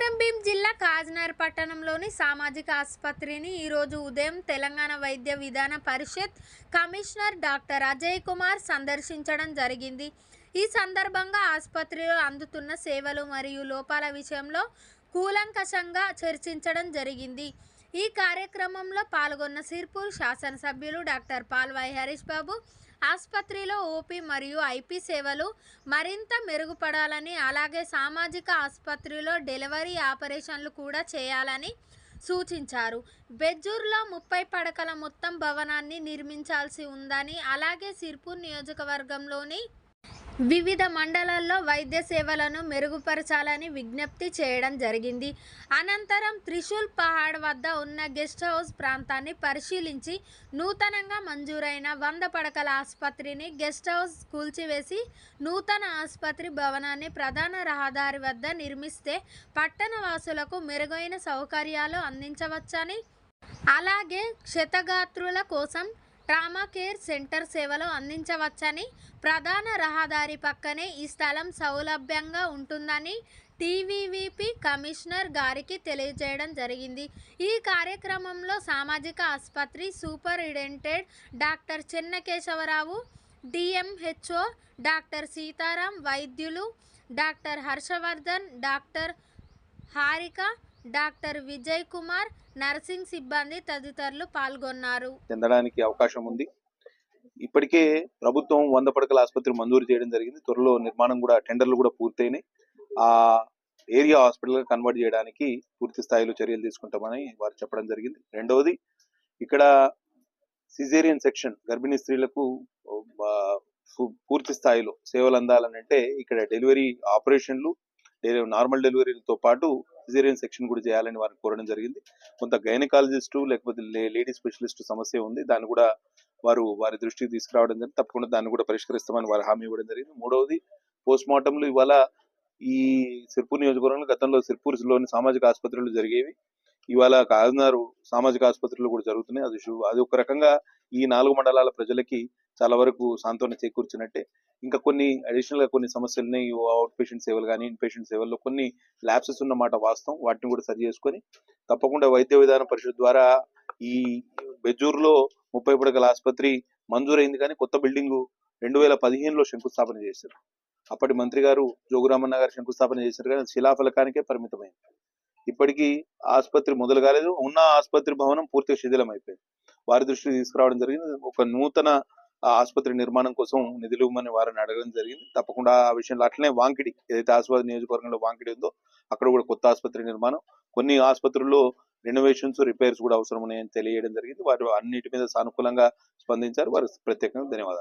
కొమరంభీం జిల్లా కాజ్నగర్ పట్టణంలోని సామాజిక ఆసుపత్రిని ఈరోజు ఉదయం తెలంగాణ వైద్య విధాన పరిషత్ కమిషనర్ డాక్టర్ అజయ్ కుమార్ సందర్శించడం జరిగింది. ఈ సందర్భంగా ఆసుపత్రిలో అందుతున్న సేవలు మరియు లోపాల విషయంలో కూలంకషంగా చర్చించడం జరిగింది. ఈ కార్యక్రమంలో పాల్గొన్న సిర్పూర్ శాసనసభ్యులు డాక్టర్ పాల్వాయి హరీష్ బాబు ఆసుపత్రిలో ఓపీ మరియు ఐపీ సేవలు మరింత మెరుగుపడాలని అలాగే సామాజిక ఆసుపత్రిలో డెలివరీ ఆపరేషన్లు కూడా చేయాలని సూచించారు. బెజ్జూర్లో ముప్పై పడకల మొత్తం భవనాన్ని నిర్మించాల్సి ఉందని అలాగే సిర్పూర్ నియోజకవర్గంలోని వివిధ మండలాల్లో వైద్య సేవలను మెరుగుపరచాలని విజ్ఞప్తి చేయడం జరిగింది. అనంతరం త్రిశూల్ పహాడ్ వద్ద ఉన్న గెస్ట్ హౌస్ ప్రాంతాన్ని పరిశీలించి నూతనంగా మంజూరైన వంద పడకల ఆసుపత్రిని గెస్ట్ హౌస్ కూల్చివేసి నూతన ఆసుపత్రి భవనాన్ని ప్రధాన రహదారి వద్ద నిర్మిస్తే పట్టణ వాసులకు మెరుగైన సౌకర్యాలు అందించవచ్చని అలాగే క్షతగాత్రుల కోసం ట్రామా కేర్ సెంటర్ సేవలు అందించవచ్చని ప్రధాన రహదారి పక్కనే ఈ స్థలం సౌలభ్యంగా ఉంటుందని టీవీవీపీ కమిషనర్ గారికి తెలియజేయడం జరిగింది. ఈ కార్యక్రమంలో సామాజిక ఆసుపత్రి superintendent doctor Chennakesavarao DMHO doctor Sitaram వైద్యులు doctor Harshavardhan doctor Harika doctor Vijay Kumar nursing సిబ్బంది తదితరులు పాల్గొన్నారు. చెందడానికి అవకాశం ఉంది. ఇప్పటికే ప్రభుత్వం వంద పడకల ఆసుపత్రి మంజూరు చేయడం జరిగింది. త్వరలో నిర్మాణం కూడా టెండర్లు కూడా పూర్తయినాయి. ఆ ఏరియా హాస్పిటల్ కన్వర్ట్ చేయడానికి పూర్తి స్థాయిలో చర్యలు తీసుకుంటామని వారు చెప్పడం జరిగింది. రెండవది ఇక్కడ సిజేరియన్ సెక్షన్ గర్భిణీ స్త్రీలకు పూర్తి స్థాయిలో సేవలు అందాలనంటే ఇక్కడ డెలివరీ ఆపరేషన్లు నార్మల్ డెలివరీలతో పాటు సిజేరియన్ సెక్షన్ కూడా చేయాలని వారిని కోరడం జరిగింది. కొంత గైనకాలజిస్టు లేకపోతే లేడీ స్పెషలిస్ట్ సమస్య ఉంది. దాన్ని కూడా వారు వారి దృష్టికి తీసుకురావడం జరిగింది. తప్పకుండా దాన్ని కూడా పరిష్కరిస్తామని వారు హామీ ఇవ్వడం జరిగింది. మూడవది పోస్ట్ మార్టంలు ఇవాళ ఈ సిర్పూర్ నియోజకవర్గంలో గతంలో సిర్పూర్లోని సామాజిక ఆసుపత్రులు జరిగేవి. ఇవాళ కాకినారు సామాజిక ఆసుపత్రులు కూడా జరుగుతున్నాయి. అది అది ఒక రకంగా ఈ నాలుగు మండలాల ప్రజలకి చాలా వరకు సాంత్వన చేకూర్చినట్టే ఇంకా కొన్ని అడిషనల్గా కొన్ని సమస్యలని అవుట్ పేషెంట్ సేవలు కానీ ఇన్ పేషెంట్ సేవల్లో కొన్ని ల్యాప్సెస్ ఉన్నమాట వాస్తవం. వాటిని కూడా సరి చేసుకొని తప్పకుండా వైద్య విధాన పరిషత్ ద్వారా ఈ బెజ్జూర్లో ముప్పై పడకల ఆసుపత్రి మంజూరైంది కానీ కొత్త బిల్డింగ్ రెండు వేల పదిహేనులో శంకుస్థాపన చేశారు. అప్పటి మంత్రి గారు జోగురామన్న గారు శంకుస్థాపన చేశారు కానీ శిలాఫలకానికే పరిమితమైంది. ఇప్పటికీ ఆసుపత్రి మొదలు కాలేదు. ఉన్న ఆసుపత్రి భవనం పూర్తిగా శిథిలం అయిపోయింది వారి దృష్టికి తీసుకురావడం జరిగింది. ఒక నూతన ఆసుపత్రి నిర్మాణం కోసం నిధులు ఇవ్వమని వారిని అడగడం జరిగింది. తప్పకుండా ఆ విషయంలో అట్లనే వాంకిడి ఏదైతే ఆసుపత్రి నియోజకవర్గంలో వాంకిడి ఉందో అక్కడ కూడా కొత్త ఆసుపత్రి నిర్మాణం. కొన్ని ఆసుపత్రుల్లో రెనోవేషన్స్ రిపేర్స్ కూడా అవసరం ఉన్నాయని తెలియడం జరిగింది. వారు అన్నిటి మీద సానుకూలంగా స్పందించారు. వారికి ప్రత్యేకంగా ధన్యవాదాలు.